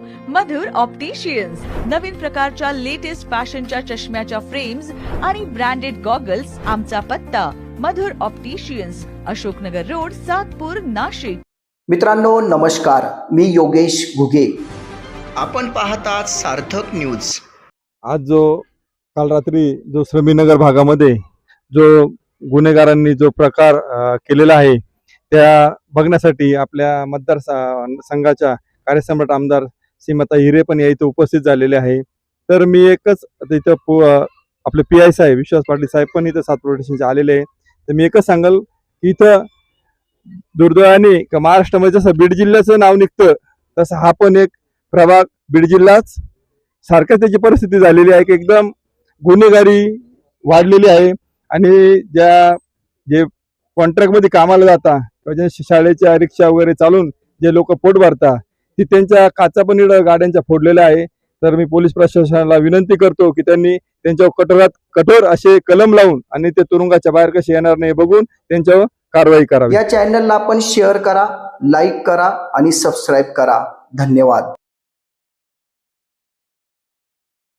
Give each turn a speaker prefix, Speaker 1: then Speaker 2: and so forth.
Speaker 1: मधुर opticians नवीन प्रकारच्या latest फॅशनच्या चष्म्याच्या फ्रेम्स आणि ब्रँडेड गॉगल्स आमचा पत्ता. Madhur opticians Ashoknagar road Satpur Nashik.
Speaker 2: मित्रांनो नमस्कार. मी योगेश घुगे.
Speaker 3: आपण पाहतात सार्थक न्यूज
Speaker 4: आज जो काल रात्री जो श्रमीनगर भागामध्ये जो गुन्हेगारांनी जो प्रकार केलेला आहे त्या बघण्यासाठी आपल्या मतदार संघाच्या कार्यसम्राट आमदार श्रीमता हिरे पण या इथं उपस्थित झालेले आहे. तर मी एकच आता इथं पु आपले पी आय साहेब विश्वास पाटील साहेब पण इथं सात प्रोटेशनचे आलेले आहे. तर मी एकच सांगाल इथं दुर्दैवाने का महाराष्ट्रामध्ये जसं बीड जिल्ह्याचं नाव निघतं तसं हा पण एक प्रभाग बीड जिल्हाच सारख्या त्याची परिस्थिती झालेली आहे की एकदम गुन्हेगारी वाढलेली आहे. आणि ज्या जे कॉन्ट्रॅक्टमध्ये कामाला जाता किंवा ज्या शाळेच्या रिक्षा वगैरे चालून जे लोक पोट भरता ती त्यांच्या काचा पण इकडं गाड्यांच्या फोडलेल्या आहे. तर मी पोलीस प्रशासनाला विनंती करतो की त्यांनी त्यांच्यावर कठोरात कठोर असे कलम लावून आणि ते तुरुंगाच्या बाहेर कसे येणार नाही बघून त्यांच्यावर कारवाई करावी.
Speaker 2: या चॅनलला आपण शेअर करा लाईक करा आणि सबस्क्राईब करा. धन्यवाद.